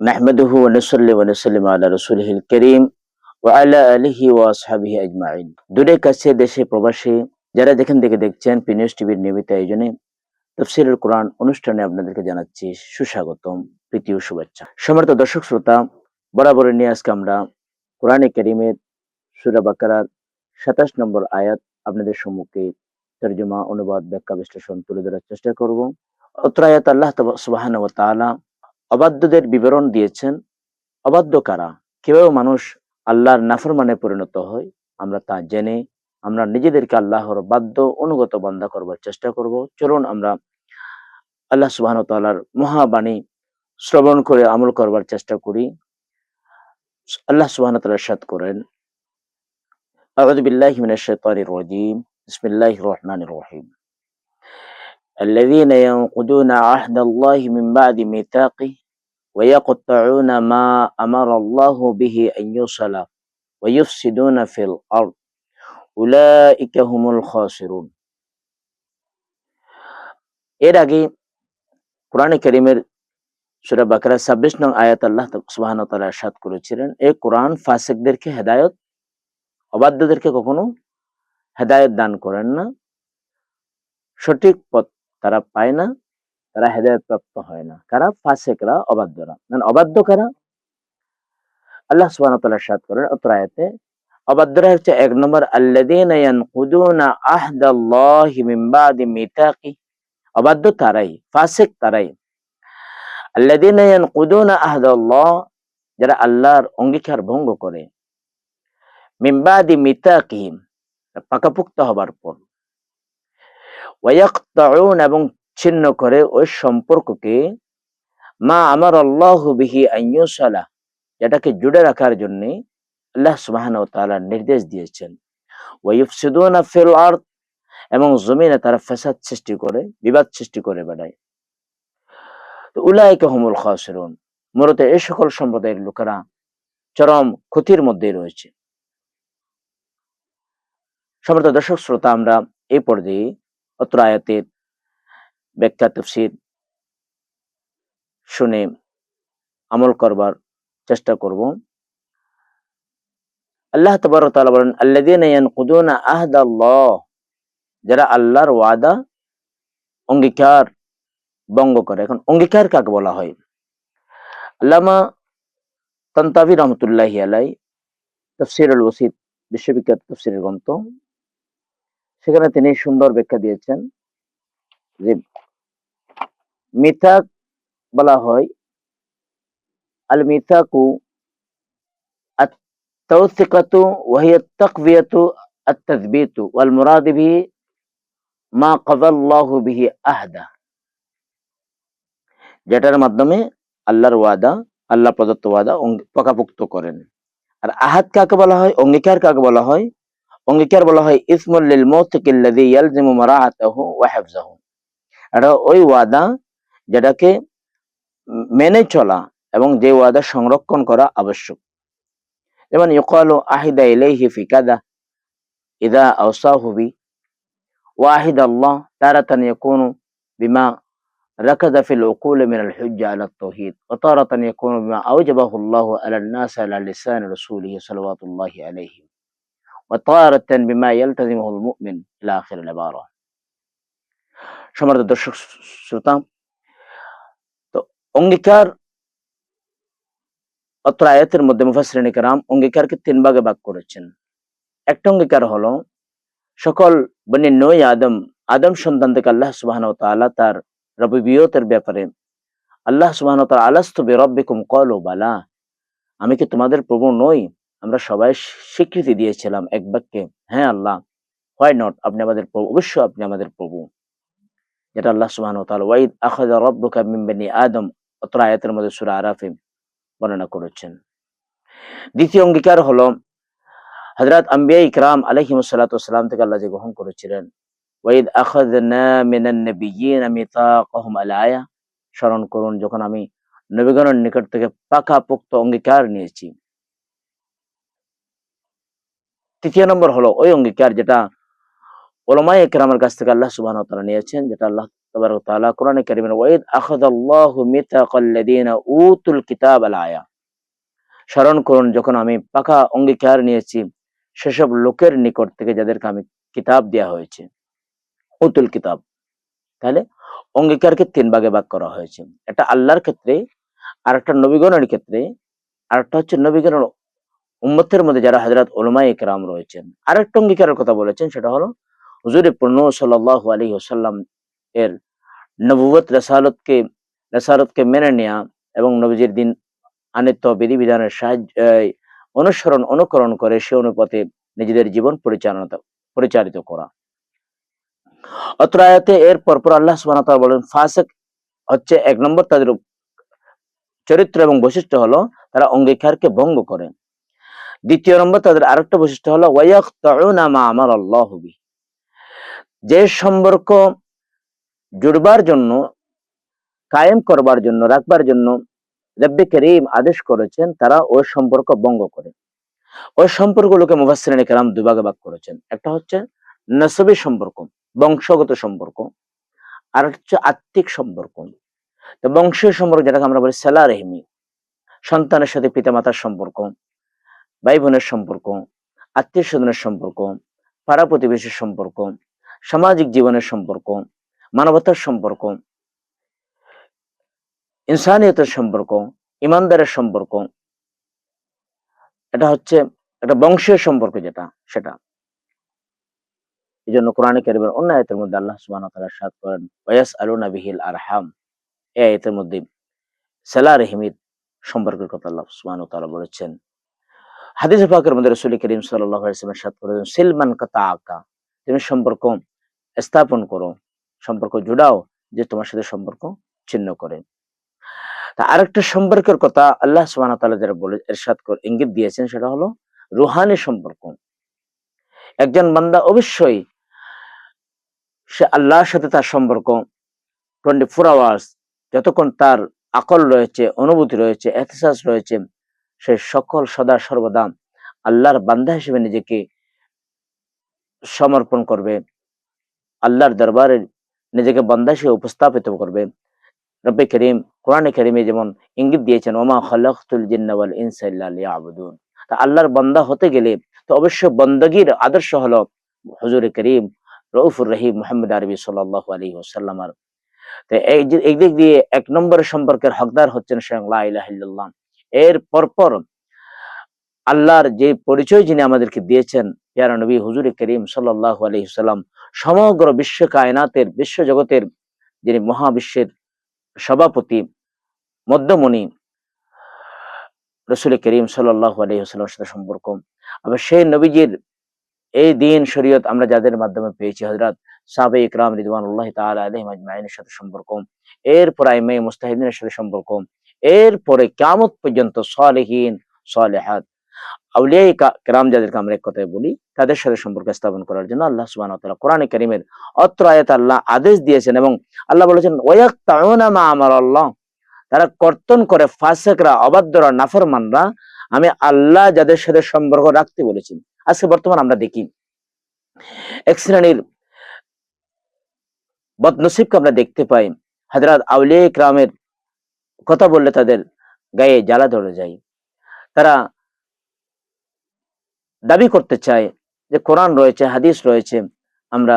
نحمده ونصلي ونسلم على رسوله الكريم وعلى آله وأصحابه أجمعين দূরে কাছে দেশে প্রবাসী যারা যেখান থেকে দেখছেন পিনিউজ টিভির নিয়মিত আয়োজনে তফসিরুল কোরআন অনুষ্ঠানে আপনাদেরকে জানাচ্ছি সুস্বাগতম প্রীতি ও শুভেচ্ছা সম্মানিত দর্শক শ্রোতা বরাবর নিয়ে আজকে আমরা কোরআনে করিমের সুরা বাকারার সাতাশ নম্বর আয়াত আপনাদের সম্মুখে তর্জমা অনুবাদ ব্যাখ্যা বিশ্লেষণ তুলে ধরার চেষ্টা করব অত্র আয়াত আল্লাহ সুবাহান ও তাআলা অবাধ্যদের বিবরণ দিয়েছেন, অবাধ্য কারা? কেউ মানুষ আল্লাহর নাফরমানে পরিণত হয়? আমরা তা জেনে আমরা নিজেদেরকে আল্লাহর বাধ্য অনুগত বন্ধা করবার চেষ্টা করব। চলুন আমরা আল্লাহ সুবাহন তাল্লাহার মহাবাণী শ্রবণ করে আমল করবার চেষ্টা করি। আল্লাহ সুবাহন তাল্লাহ সাত করেন আউদ্দিল্লাহিমিন রজিম ইসমিল্লাহ রহমান রহিম। الذين ينقضون عهد الله من بعد ميثاقه ويقطعون ما أمر الله به أن يوصل ويفسدون في الأرض أولئك هم الخاسرون এর আগে কোরআনে করিমের সুরা বাকরা ছাব্বিশ নং আয়াত আল্লাহ সুবাহান তালা সাদ করেছিলেন এই কোরআন ফাসেকদেরকে হেদায়ত অবাধ্যদেরকে কখনো হেদায়ত দান করেন না সঠিক পথ তারা পায় না, তারা হেদায়ত প্রাপ্ত হয় না। কারা? ফাসেকরা, অবাধ্যরা। মানে অবাধ্য কারা? আল্লাহ সুবাহ সাদ করেন অত্র অবাধ্যরা হচ্ছে এক নম্বর অবাধ্য তারাই, ফাসেক তারাই। আহদাল্লাহ, যারা আল্লাহর অঙ্গীকার ভঙ্গ করে। মিম্বাদি মিতাকিহিম, পাকাপুক্ত হবার পর। ওয়াক্তাউন এবং ছিন্ন করে ওই সম্পর্ককে মা আমার আল্লাহ বিহি আইয়ুসালা যেটাকে জুড়ে রাখার জন্য আল্লাহ সুবাহান ও তাআলা নির্দেশ দিয়েছেন। ওয়াইফসিদুনা ফিল আরদ, এবং জমিনে তারা ফ্যাসাদ সৃষ্টি করে, বিবাদ সৃষ্টি করে বেড়ায়। তো উলাইকা হুমুল খাসিরুন, মূলত এই সকল সম্প্রদায়ের লোকেরা চরম ক্ষতির মধ্যে রয়েছে। সম্মানিত দর্শক শ্রোতা, আমরা এই পর্যায়ে অত্র আয়াতের ব্যাখ্যা, তফসির শুনে আমল করবার চেষ্টা করব। আল্লাহ তবরতালা বলেন আল্লাদিন যারা আল্লাহর ওয়াদা, অঙ্গীকার বঙ্গ করে। এখন অঙ্গীকার কাকে বলা হয়? আল্লামা তন্তাবি রহমতুল্লাহ আলাই তফসির আল ওসিদ বিশ্ববিখ্যাত তফসিরের গ্রন্থ। সেখানে তিনি সুন্দর ব্যাখ্যা দিয়েছেন যে মিথাক বলা হয় আল মিথাকু التوثقة وهي التقوية التثبيت والمراد به ما قضى الله به أهدا যেটার মাধ্যমে আল্লাহর ওয়াদা আল্লাহ প্রদত্ত ওয়াদা পাকাপুক্ত করেন আর আহাদ কাকে বলা হয় অঙ্গীকার কাকে বলা হয় অঙ্গীকার বলা হয় ইসমুল্লিল মৌতিকিল্লাযী ইয়ালজিমু মারাআতাহু ওয়া হিফযাহু এটা ওই ওয়াদা যেটাকে মেনে চলা এবং যে ওয়াদা সংরক্ষণ করা আবশ্যক যেমন ইউকালু আহিদা ইলাইহি ফি কাদা ইদা আওসাহু বি ওয়াহিদ আল্লাহ তারাতান ইয়াকুনু বিমা ركز في العقول من الحجة على التوحيد وتارة يكون بما أوجبه الله على الناس على لسان رسوله صلوات الله عليه وطارة بما يلتزمه المؤمن إلى آخر العبارة সম্মানিত দর্শক শ্রোতা তো অঙ্গীকার অত্র আয়াতের মধ্যে মুফাসরিন কারাম অঙ্গীকারকে তিন ভাগে ভাগ করেছেন একটা অঙ্গীকার হলো সকল বনি নই আদম আদম সন্তান থেকে আল্লাহ সুবাহ তাআলা তার রবিবিয়তের ব্যাপারে আল্লাহ সুবাহ তাআলা আলাস্তু বিরাব্বিকুম ক্বালু বালা আমি কি তোমাদের প্রভু নই আমরা সবাই স্বীকৃতি দিয়েছিলাম এক বাক্যে হ্যাঁ আল্লাহ হোয়াই নট আপনি আমাদের প্রভু, অবশ্যই আপনি আমাদের প্রভু। যেটা আল্লাহ সুবহানাহু ওয়া ওয়াইদ আখাযা রাব্বুকা আদম অত্র আয়াতের মধ্যে সূরা আরাফে বর্ণনা করেছেন। দ্বিতীয় অঙ্গীকার হলো, হযরত আম্বিয়া ইকরাম আলাইহিমুস সালাতু ওয়াসসালাম থেকে আল্লাহ যে গ্রহণ করেছিলেন, ওয়াইদ আখাযনা মিনান নাবিয়্যিন মিতাকাহুম আল আয়া স্মরণ করুন, যখন আমি নবীগণের নিকট থেকে পাকা পোক্ত অঙ্গীকার নিয়েছি। তৃতীয় নম্বর হলো ওই অঙ্গীকার যেটা ওলামাই একরামের কাছ থেকে আল্লাহ সুবাহ তারা নিয়েছেন, যেটা আল্লাহ তাবারক তাআলা কোরআনে কারীমের ওয়াইদ উতুল কিতাব আয়া স্মরণ করুন, যখন আমি পাকা অঙ্গীকার নিয়েছি, সেসব লোকের নিকট থেকে যাদেরকে আমি কিতাব দেয়া হয়েছে, উতুল কিতাব, তাহলে অঙ্গীকারকে তিন ভাগে ভাগ করা হয়েছে। এটা আল্লাহর ক্ষেত্রে আর একটা নবীগণের ক্ষেত্রে আর একটা হচ্ছে নবীগণের উম্মতের মধ্যে যারা হাজরাত ওলমাই একরাম রয়েছেন, আরেকটা অঙ্গীকারের কথা বলেছেন, সেটা হলো হুজুরে পূর্ণ সাল্লাহ আলী ওসাল্লাম এর নবুয়ত রসালতকে রসালতকে মেনে নেওয়া এবং নবীজির দিন আনিত বিধিবিধানের সাহায্য অনুসরণ, অনুকরণ করে সে অনুপাতে নিজেদের জীবন পরিচালনা, পরিচালিত করা। অত্র আয়াতে এর পরপর আল্লাহ তাআলা বলেন, ফাসিক হচ্ছে এক নম্বর তাদের চরিত্র এবং বৈশিষ্ট্য হলো তারা অঙ্গীকারকে ভঙ্গ করে। দ্বিতীয় নম্বর তাদের আরেকটা বৈশিষ্ট্য হলো ওয়ায়াকতাউনা মা আমার যে সম্পর্ক জুড়বার জন্য, কায়েম করবার জন্য, রাখবার জন্য রব্বে করিম আদেশ করেছেন, তারা ওই সম্পর্ক ভঙ্গ করে। ওই সম্পর্কগুলোকে মুফাসসিরিন কেরাম দুভাগে ভাগ করেছেন। একটা হচ্ছে নসবি সম্পর্ক, বংশগত সম্পর্ক, আর হচ্ছে আত্মিক সম্পর্ক। তো বংশীয় সম্পর্ক যেটাকে আমরা বলি সেলা রেহমি সন্তানের সাথে পিতামাতার সম্পর্ক ভাই বোনের সম্পর্ক আত্মীয় স্বজনের সম্পর্ক, পাড়া প্রতিবেশীর সম্পর্ক, সামাজিক জীবনের সম্পর্ক, মানবতার সম্পর্ক, ইনসানিয়তের সম্পর্ক, ইমানদারের সম্পর্ক, এটা হচ্ছে একটা বংশীয় সম্পর্ক যেটা, সেটা। এই জন্য কোরআনে কারিমের অন্য আয়াতের মধ্যে আল্লাহ সুবহানাহু ওয়া তাআলা সাদ করেন ওয়াস আলুনা বিহিল আরহাম এই আয়াতের মধ্যে সেলা রহিমির সম্পর্কের কথা আল্লাহ সুবহানাহু ওয়া তাআলা বলেছেন। হাদিস পাকের মধ্যে রাসূল করিম ওয়াসাল্লাম সাদ করেছেন, সিলমান কাতাআকা তুমি সম্পর্ক স্থাপন করো, সম্পর্ক জুড়াও, যে তোমার সাথে সম্পর্ক ছিন্ন করে। তা আরেকটা সম্পর্কের কথা আল্লাহ সুবহানাহু ওয়া তাআলা যারা বলে করে, ইঙ্গিত দিয়েছেন সেটা হলো রুহানি সম্পর্ক। একজন বান্দা অবশ্যই সে আল্লাহর সাথে তার সম্পর্ক টোয়েন্টি ফোর আওয়ার্স যতক্ষণ তার আকল রয়েছে, অনুভূতি রয়েছে এহসাস রয়েছে সে সকল সদা সর্বদা আল্লাহর বান্দা হিসেবে নিজেকে সমর্পণ করবে। আল্লাহর দরবারে নিজেকে বান্দা হিসেবে উপস্থাপিত করবে। রব্বে করিম, কোরআনে করিমে যেমন ইঙ্গিত দিয়েছেন, ওমা খলাকতুল জিন্না ওয়াল ইনসা ইল্লা লিয়াবুদুন। তা আল্লাহর বান্দা হতে গেলে তো অবশ্যই বন্দগীর আদর্শ হলো হুজুর করিম রউফুর রহিম মোহাম্মদ আরবি সাল্লাল্লাহু আলাইহি ওয়াসাল্লামার তো এই দিক দিয়ে এক নম্বরের সম্পর্কের হকদার হচ্ছেন স্বয়ং লা ইলাহা ইল্লাল্লাহ। এর পরপর আল্লাহর যে পরিচয় যিনি আমাদেরকে দিয়েছেন, ইয়ারা নবী হুজুর করিম সাল্লাল্লাহু আলহিসাল্লাম সমগ্র বিশ্ব কায়নাতের, বিশ্ব জগতের যিনি মহাবিশ্বের সভাপতি, মধ্যমণি রসুল করিম সাল্লাল্লাহু আলাইহি ওয়াসাল্লামের সাথে সম্পর্ক। আবার সেই নবীজির এই দিন শরীয়ত আমরা যাদের মাধ্যমে পেয়েছি, হযরত সাহাবে ইকরাম আলাইহিম আজমাইনের সাথে সম্পর্ক। এরপর আইমে মুস্তাহিদিনের সাথে সম্পর্ক। এরপরে কিয়ামত পর্যন্ত সালেহীন, সালেহাত। আল্লাহ আমি আল্লাহ যাদের সাথে সম্পর্ক রাখতে বলেছি। আজকে বর্তমান আমরা দেখি, এক শ্রেণির বদনসিবকে আমরা দেখতে পাই হাজরাত আউলিয়া ইকরামের কথা বললে তাদের গায়ে জ্বালা ধরে যায়। তারা দাবি করতে চায় যে কোরআন রয়েছে, হাদিস রয়েছে, আমরা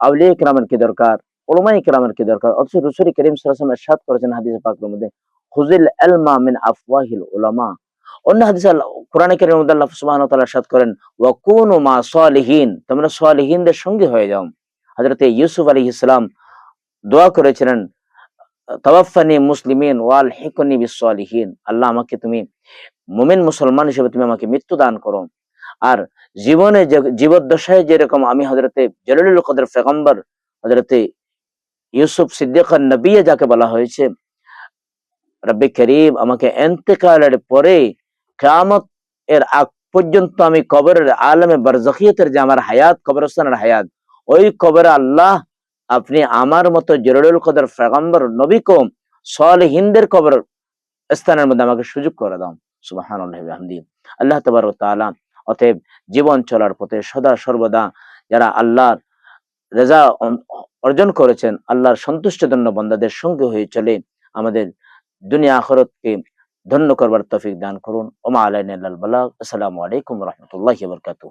আউলিয়া ইকরামের কি দরকার ওলমা ইকরামের কি দরকার? অথচ রসুল করিম সাল্লাল্লাহু এরশাদ করেছেন হাদিস পাকের মধ্যে খুজিল ইলমা মিন আফওয়াহিল উলামা। অন্য হাদিসে কোরআনে কারীমের মধ্যে আল্লাহ সুবহানাহু ওয়া তাআলা ইরশাদ করেন ওয়া কুনু মা সালিহিন তোমরা সালিহিনদের সঙ্গে হয়ে যাও। হযরতে ইউসুফ আলাইহিস সালাম দোয়া করেছিলেন তাওয়াফানি মুসলিমিন ওয়াল হিকনি বিস সালিহিন আল্লাহ আমাকে তুমি মুমিন মুসলমান হিসেবে তুমি আমাকে মৃত্যু দান করো। আর জীবনে জীবদ্দশায় যেরকম আমি হযরতে জলিলুল কদর পেগম্বর, হযরতে ইউসুফ সিদ্দিক নবী যাকে বলা হয়েছে, রব্বে করিম আমাকে এন্তেকালের পরে কিয়ামত এর আগ পর্যন্ত আমি কবরের আলমে বারজাখিয়তের যে আমার হায়াত, কবরস্থানের হায়াত, ওই কবরে আল্লাহ আপনি আমার মতো জরুল কদর পেগম্বর নবী কম সালেহিনদের কবর স্থানের মধ্যে আমাকে সুযোগ করে দাও। ওয়া আল্লাহ তাবারক তাআলা অতএব জীবন চলার পথে সদা সর্বদা যারা আল্লাহর রেজা অর্জন করেছেন, আল্লাহর সন্তুষ্ট সন্তুষ্টধন্য বন্দাদের সঙ্গে হয়ে চলে আমাদের দুনিয়া আখরতকে ধন্য করবার তফিক দান করুন। ওমা আলাইন আসসালামু আলাইকুম রহমতুল্লাহ বরকাতুহ।